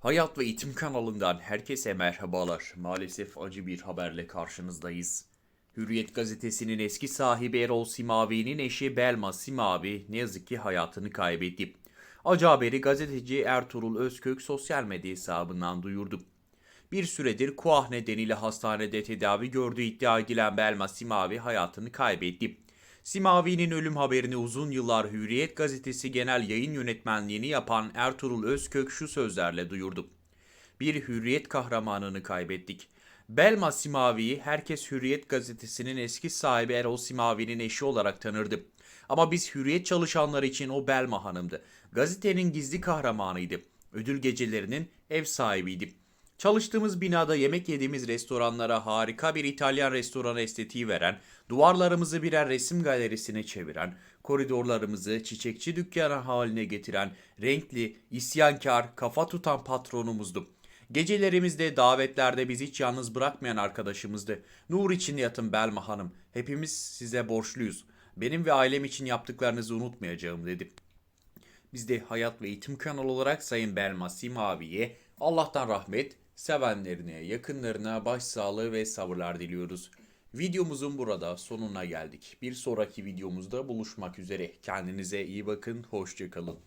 Hayat ve Eğitim kanalından herkese merhabalar. Maalesef acı bir haberle karşınızdayız. Hürriyet gazetesinin eski sahibi Erol Simavi'nin eşi Belma Simavi ne yazık ki hayatını kaybetti. Acı haberi gazeteci Ertuğrul Özkök sosyal medya hesabından duyurdu. Bir süredir kuah nedeniyle hastanede tedavi gördüğü iddia edilen Belma Simavi hayatını kaybetti. Simavi'nin ölüm haberini uzun yıllar Hürriyet gazetesi genel yayın yönetmenliğini yapan Ertuğrul Özkök şu sözlerle duyurdu. Bir hürriyet kahramanını kaybettik. Belma Simavi'yi herkes Hürriyet gazetesinin eski sahibi Erol Simavi'nin eşi olarak tanırdı. Ama biz Hürriyet çalışanları için o Belma hanımdı. Gazetenin gizli kahramanıydı. Ödül gecelerinin ev sahibiydi. Çalıştığımız binada yemek yediğimiz restoranlara harika bir İtalyan restoranı estetiği veren, duvarlarımızı birer resim galerisine çeviren, koridorlarımızı çiçekçi dükkanı haline getiren, renkli, isyankar, kafa tutan patronumuzdu. Gecelerimizde, davetlerde bizi hiç yalnız bırakmayan arkadaşımızdı. Nur için yatın Belma Hanım. Hepimiz size borçluyuz. Benim ve ailem için yaptıklarınızı unutmayacağım dedi. Biz de Hayat ve Eğitim kanalı olarak Sayın Belma Simavi'ye Allah'tan rahmet, sevenlerine, yakınlarına başsağlığı ve sabırlar diliyoruz. Videomuzun burada sonuna geldik. Bir sonraki videomuzda buluşmak üzere. Kendinize iyi bakın, hoşçakalın.